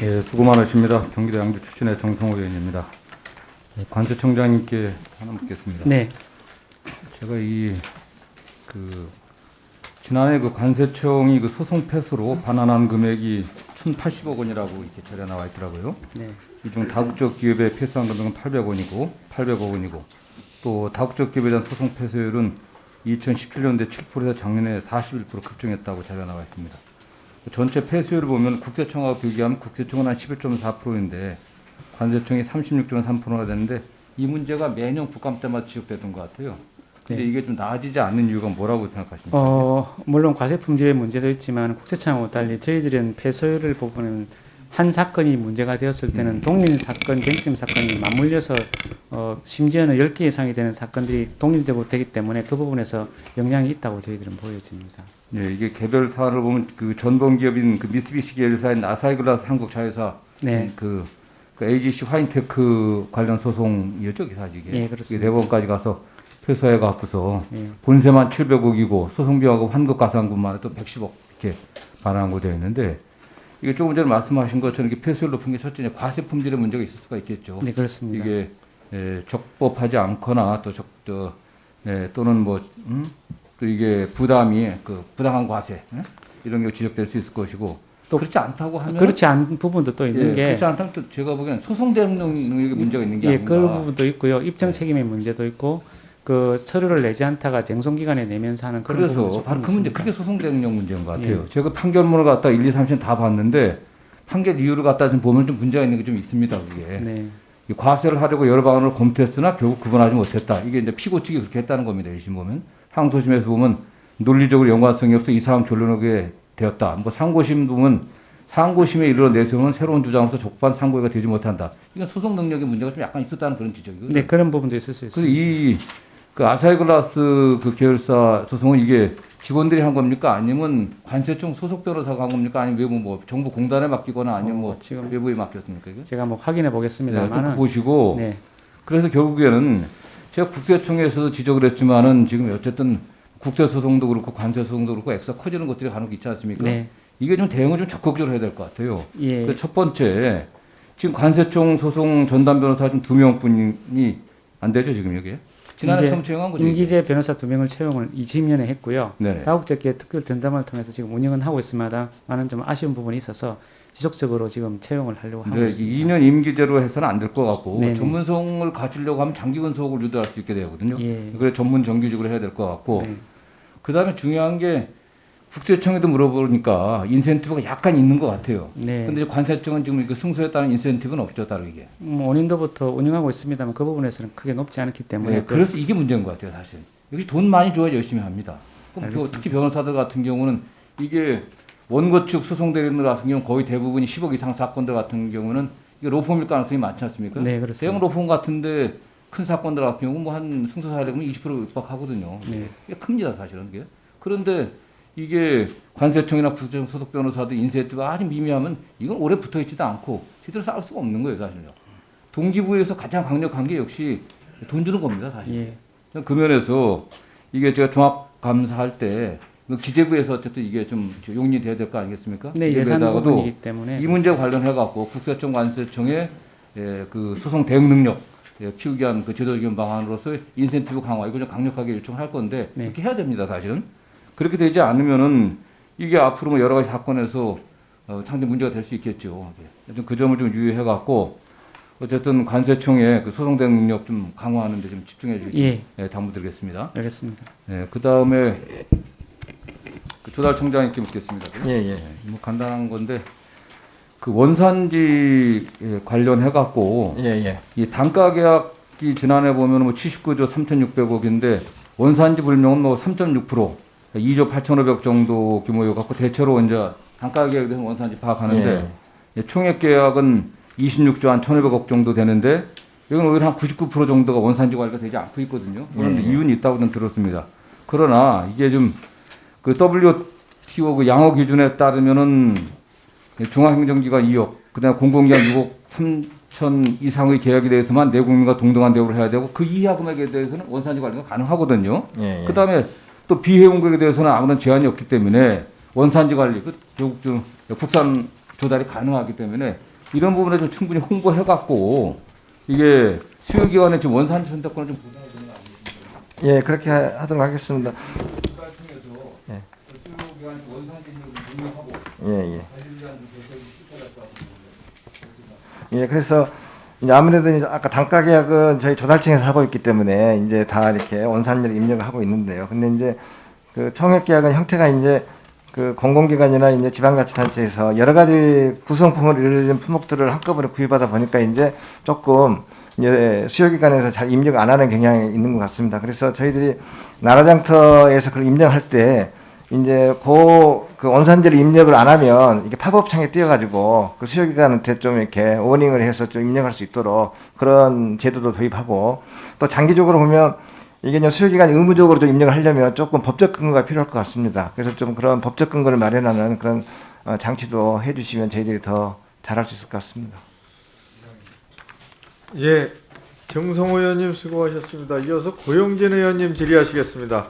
예, 수고 많으십니다. 경기도 양주 출신의 정성호 의원입니다. 예, 관세청장님께 하나 묻겠습니다. 네, 제가 이 그 지난해 그 관세청이 그 소송 패소로 반환한 금액이 1,080억 원이라고 이렇게 자료에 나와 있더라고요. 네, 이 중 다국적 기업에 패소한 금액은 800원이고 800억 원이고 또 다국적 기업에 대한 소송 패소율은 2017년대 7%에서 작년에 41% 급증했다고 자료가 나와 있습니다. 전체 패소율을 보면 국세청하고 비교하면 국세청은 한 11.4%인데 관세청이 36.3%가 되는데 이 문제가 매년 국감 때마다 지적되던 것 같아요. 근데 네. 이게 좀 나아지지 않는 이유가 뭐라고 생각하십니까? 어, 물론 과세 품질의 문제도 있지만 국세청하고 달리 저희들은 폐소율을 보고는 한 사건이 문제가 되었을 때는 동일 사건, 쟁점 사건이 맞물려서 어, 심지어는 10개 이상이 되는 사건들이 동일적으로 되기 때문에 그 부분에서 영향이 있다고 저희들은 보여집니다. 예, 이게 개별 사를 보면 그 전범 기업인 그 미쓰비시 계열사인 아사히글라스 한국 자회사 네. 그, 그 AGC 화인테크 관련 소송이었죠, 이 사실 이게. 예, 그렇습니다. 대법원까지 가서 패소해 갖고서 예. 본세만 700억이고 소송비하고 환급 가산금만 해도 110억 이렇게 반환하고 되어 있는데 이게 조금 전에 말씀하신 것처럼 이게 패소율 높은 게 첫째 과세 품질의 문제가 있을 수가 있겠죠. 네, 그렇습니다. 이게 에, 적법하지 않거나 또 적, 또, 에, 또는 뭐, 음? 또 이게 부담이 그 부당한 과세 에? 이런 게 지적될 수 있을 것이고 또 그렇지 않다고 하면 그렇지 않은 부분도 또 있는 예, 게 그렇지 않다면 또 제가 보기엔 소송 대응 능력에 문제가 있는 게 예, 아닌가. 그 부분도 있고요. 입증 책임의 문제도 있고 그 서류를 내지 않다가 쟁송기간에 내면서 하는 그런 그래서 바로 그 문제 있습니다. 그게 소송 대응력 문제인 것 같아요. 예. 제가 판결문을 갖다 1, 2, 3, 4다 봤는데 판결 이유를 갖다 좀 보면 좀 문제가 있는 게 좀 있습니다. 그게. 네. 이 과세를 하려고 여러 방안을 검토했으나 결국 구분하지 못했다. 이게 이제 피고 측이 그렇게 했다는 겁니다. 이심 보면 항소심에서 보면 논리적으로 연관성이 없어 이상한 결론을 하게 되었다. 뭐 상고심 보면 상고심에 이르러 내세우는 새로운 주장으로서 적반 상고가 되지 못한다. 이건 소송 능력의 문제가 좀 약간 있었다는 그런 지적이거든요. 네, 그런 부분도 있을 수 그래서 있습니다. 이 그 아사히글라스 그 계열사 소송은 이게 직원들이 한 겁니까? 아니면 관세청 소속 변호사가 한 겁니까? 아니면 외부 뭐 정부 공단에 맡기거나 아니면 뭐 어, 지금 외부에 맡겼습니까? 이게? 제가 뭐 확인해 네, 좀 보겠습니다만은 보시고 네, 그래서 결국에는 제가 국세청에서도 지적을 했지만은 지금 어쨌든 국세 소송도 그렇고 관세 소송도 그렇고 액수가 커지는 것들이 간혹 있지 않습니까? 네, 이게 좀 대응을 좀 적극적으로 해야 될 것 같아요. 예, 그첫 번째 지금 관세청 소송 전담 변호사 좀두 명뿐이 안 되죠 지금 여기에 지난해 채용한 거죠. 임기재 변호사 두 명을 채용을 20년에 했고요. 네. 다국적계 특별 전담을 통해서 지금 운영은 하고 있습니다만은 좀 아쉬운 부분이 있어서 지속적으로 지금 채용을 하려고 하고 네, 있습니다. 2년 임기제로 해서는 안 될 것 같고 네네. 전문성을 가지려고 하면 장기 근속을 유도할 수 있게 되거든요. 예, 그래 전문 정규직으로 해야 될 것 같고 네, 그다음에 중요한 게 국세청에도 물어보니까 인센티브가 약간 있는 것 같아요. 네. 근데 관세청은 지금 이거 승소했다는 인센티브는 없죠, 다르게. 뭐 원인도부터 운영하고 있습니다만 그 부분에서는 크게 높지 않기 때문에 네, 그- 그래서 이게 문제인 것 같아요, 사실. 여기 돈 많이 줘야 열심히 합니다. 그럼 알겠습니다. 특히 변호사들 같은 경우는 이게 원고 측 소송 대리인들 같은 경우는 거의 대부분이 10억 이상 사건들 같은 경우는 이게 로펌일 가능성이 많지 않습니까? 네, 그렇습니다. 대형 로펌 같은데 큰 사건들 같은 경우 뭐 한 승소 사례면 20% 육박하거든요. 네. 이게 큽니다, 사실은 이게. 그런데 이게 관세청이나 국세청 소속 변호사들 인센티브가 아주 미미하면 이건 오래 붙어 있지도 않고 제대로 쌓을 수가 없는 거예요, 사실요. 동기부에서 가장 강력한 게 역시 돈 주는 겁니다, 사실. 예, 그 면에서 이게 제가 종합 감사할 때그 기재부에서 어쨌든 이게 좀 용인이 돼야 될 거 아니겠습니까? 네 예산 부분이기 때문에 이 문제 관련해 갖고 국세청 관세청의 예, 그 소송 대응 능력 예, 키우기 위한 그 제도 적용 방안으로서 인센티브 강화 이거 좀 강력하게 요청을 할 건데 네. 그렇게 해야 됩니다 사실은 그렇게 되지 않으면은 이게 앞으로 뭐 여러 가지 사건에서 어, 상당히 문제가 될 수 있겠죠. 예. 하여튼 그 점을 좀 유의해 갖고 어쨌든 관세청의 그 소송 대응 능력 좀 강화하는 데 좀 집중해 주시기 예, 예, 당부드리겠습니다. 알겠습니다. 예, 그 다음에 그 조달 총장님께 묻겠습니다. 예, 예. 뭐 간단한 건데 그 원산지 예, 관련해 갖고 예, 예. 이 단가 계약이 지난해 보면 뭐 79조 3,600억인데 원산지 불명은 뭐 3.6% 2조 8,500 정도 규모여 갖고 대체로 이제 단가 계약에 대해서 원산지 파악하는데 예, 총액 계약은 26조 한 1,500억 정도 되는데 이건 오히려 한 99% 정도가 원산지 관리가 되지 않고 있거든요. 그런데 예, 예. 이유는 있다고 는 들었습니다. 그러나 이게 좀 그 WTO 그 양호 기준에 따르면은 중앙행정기관 2억, 그다음에 공공기관 6억 3천 이상의 계약에 대해서만 내 국민과 동등한 대우를 해야 되고 그 이하 금액에 대해서는 원산지 관리가 가능하거든요. 예, 예. 그다음에 또 비해운국에 대해서는 아무런 제한이 없기 때문에 원산지 관리, 그 결국 좀 국산 조달이 가능하기 때문에 이런 부분에 좀 충분히 홍보해갖고 이게 수요기관에 지금 원산 선택권을 좀 보장해 주는 거 아니겠습니까? 예, 그렇게 하- 하도록 하겠습니다. 예. 예, 예. 실패했다고 예, 그래서 이제 아무래도 이제 아까 단가 계약은 저희 조달청에서 하고 있기 때문에 이제 다 이렇게 원산율 입력을 하고 있는데요. 근데 이제 그 청약 계약은 형태가 이제 그 공공기관이나 이제 지방자치단체에서 여러 가지 구성품을 이루어진 품목들을 한꺼번에 구입하다 보니까 이제 조금 이제 수요기관에서 잘 입력 안 하는 경향이 있는 것 같습니다. 그래서 저희들이 나라장터에서 그걸 입력할 때 이제 그, 그 원산지를 입력을 안 하면 이게 팝업 창에 띄어가지고 그 수요기관한테 좀 이렇게 워닝을 해서 좀 입력할 수 있도록 그런 제도도 도입하고 또 장기적으로 보면 이게 이제 수요기관이 의무적으로 좀 입력을 하려면 조금 법적 근거가 필요할 것 같습니다. 그래서 좀 그런 법적 근거를 마련하는 그런 어, 장치도 해주시면 저희들이 더 잘할 수 있을 것 같습니다. 예, 정성호 의원님 수고하셨습니다. 이어서 고영진 의원님 질의하시겠습니다.